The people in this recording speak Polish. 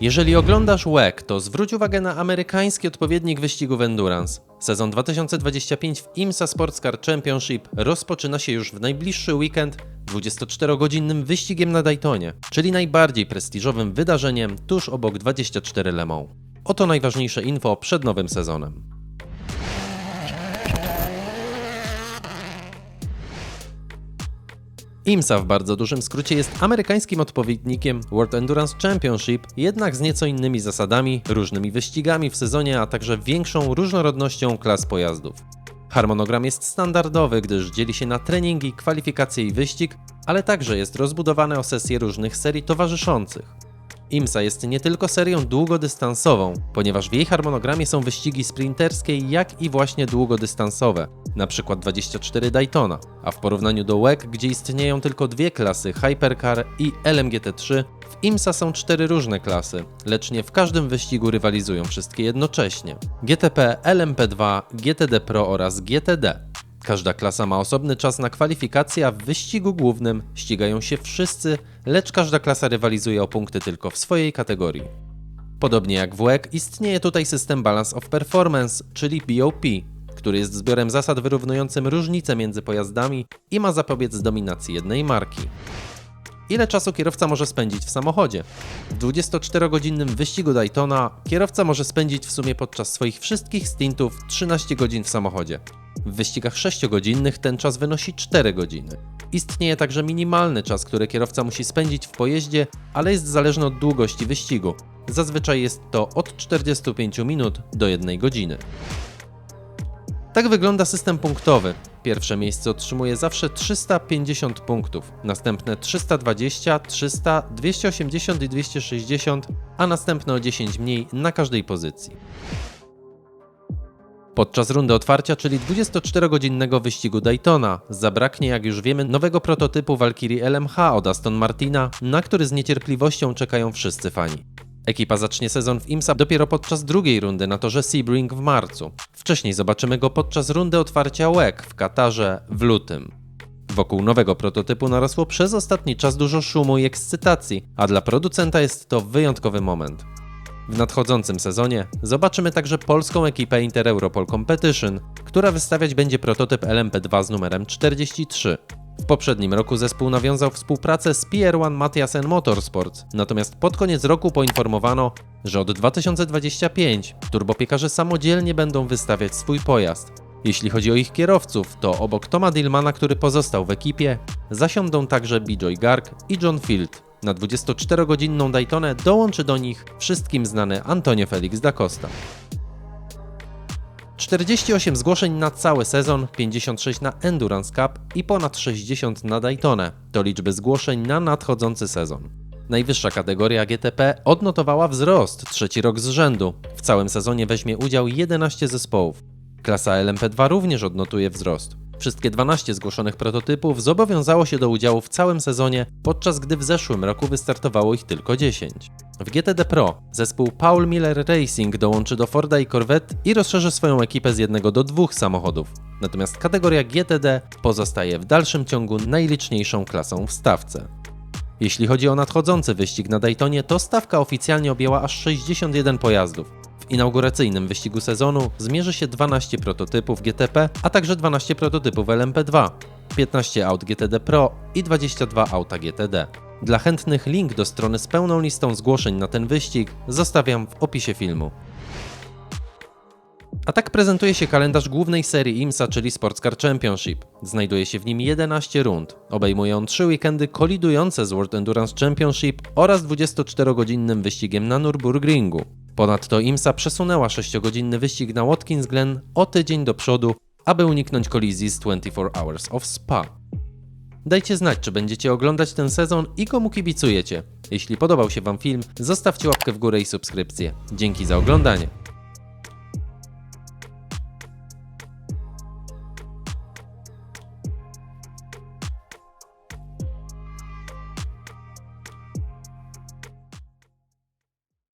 Jeżeli oglądasz WEC, to zwróć uwagę na amerykański odpowiednik wyścigów Endurance. Sezon 2025 w IMSA Sports Car Championship rozpoczyna się już w najbliższy weekend 24-godzinnym wyścigiem na Daytonie, czyli najbardziej prestiżowym wydarzeniem tuż obok 24 Le Mans. Oto najważniejsze info przed nowym sezonem. IMSA w bardzo dużym skrócie jest amerykańskim odpowiednikiem World Endurance Championship, jednak z nieco innymi zasadami, różnymi wyścigami w sezonie, a także większą różnorodnością klas pojazdów. Harmonogram jest standardowy, gdyż dzieli się na treningi, kwalifikacje i wyścig, ale także jest rozbudowany o sesje różnych serii towarzyszących. IMSA jest nie tylko serią długodystansową, ponieważ w jej harmonogramie są wyścigi sprinterskie, jak i właśnie długodystansowe, przykład 24 Daytona, a w porównaniu do WEC, gdzie istnieją tylko dwie klasy Hypercar i LMGT3, w IMSA są cztery różne klasy, lecz nie w każdym wyścigu rywalizują wszystkie jednocześnie. GTP, LMP2, GTD Pro oraz GTD. Każda klasa ma osobny czas na kwalifikacje, a w wyścigu głównym ścigają się wszyscy, lecz każda klasa rywalizuje o punkty tylko w swojej kategorii. Podobnie jak w WEC, istnieje tutaj system Balance of Performance, czyli BOP, który jest zbiorem zasad wyrównującym różnice między pojazdami i ma zapobiec dominacji jednej marki. Ile czasu kierowca może spędzić w samochodzie? W 24-godzinnym wyścigu Daytona kierowca może spędzić w sumie podczas swoich wszystkich stintów 13 godzin w samochodzie. W wyścigach 6-godzinnych ten czas wynosi 4 godziny. Istnieje także minimalny czas, który kierowca musi spędzić w pojeździe, ale jest zależny od długości wyścigu. Zazwyczaj jest to od 45 minut do 1 godziny. Tak wygląda system punktowy. Pierwsze miejsce otrzymuje zawsze 350 punktów, następne 320, 300, 280 i 260, a następne o 10 mniej na każdej pozycji. Podczas rundy otwarcia, czyli 24-godzinnego wyścigu Daytona, zabraknie, jak już wiemy, nowego prototypu Valkyrie LMH od Aston Martina, na który z niecierpliwością czekają wszyscy fani. Ekipa zacznie sezon w IMSA dopiero podczas drugiej rundy na torze Sebring w marcu. Wcześniej zobaczymy go podczas rundy otwarcia WEC w Katarze w lutym. Wokół nowego prototypu narosło przez ostatni czas dużo szumu i ekscytacji, a dla producenta jest to wyjątkowy moment. W nadchodzącym sezonie zobaczymy także polską ekipę Inter Europol Competition, która wystawiać będzie prototyp LMP2 z numerem 43. W poprzednim roku zespół nawiązał współpracę z PR1 Matiasen Motorsports, natomiast pod koniec roku poinformowano, że od 2025 turbopiekarze samodzielnie będą wystawiać swój pojazd. Jeśli chodzi o ich kierowców, to obok Toma Dillmana, który pozostał w ekipie, zasiądą także Bijoy Garg i John Field. Na 24-godzinną Daytonę dołączy do nich wszystkim znany Antonio Felix da Costa. 48 zgłoszeń na cały sezon, 56 na Endurance Cup i ponad 60 na Daytonę. To liczby zgłoszeń na nadchodzący sezon. Najwyższa kategoria GTP odnotowała wzrost trzeci rok z rzędu. W całym sezonie weźmie udział 11 zespołów. Klasa LMP2 również odnotuje wzrost. Wszystkie 12 zgłoszonych prototypów zobowiązało się do udziału w całym sezonie, podczas gdy w zeszłym roku wystartowało ich tylko 10. W GTD Pro zespół Paul Miller Racing dołączy do Forda i Corvette i rozszerzy swoją ekipę z jednego do dwóch samochodów. Natomiast kategoria GTD pozostaje w dalszym ciągu najliczniejszą klasą w stawce. Jeśli chodzi o nadchodzący wyścig na Daytonie, to stawka oficjalnie objęła aż 61 pojazdów. W inauguracyjnym wyścigu sezonu zmierzy się 12 prototypów GTP, a także 12 prototypów LMP2, 15 aut GTD Pro i 22 auta GTD. Dla chętnych link do strony z pełną listą zgłoszeń na ten wyścig zostawiam w opisie filmu. A tak prezentuje się kalendarz głównej serii IMSA, czyli Sports Car Championship. Znajduje się w nim 11 rund. Obejmuje on 3 weekendy kolidujące z World Endurance Championship oraz 24-godzinnym wyścigiem na Nürburgringu. Ponadto IMSA przesunęła 6-godzinny wyścig na Watkins Glen o tydzień do przodu, aby uniknąć kolizji z 24 Hours of Spa. Dajcie znać, czy będziecie oglądać ten sezon i komu kibicujecie. Jeśli podobał się Wam film, zostawcie łapkę w górę i subskrypcję. Dzięki za oglądanie.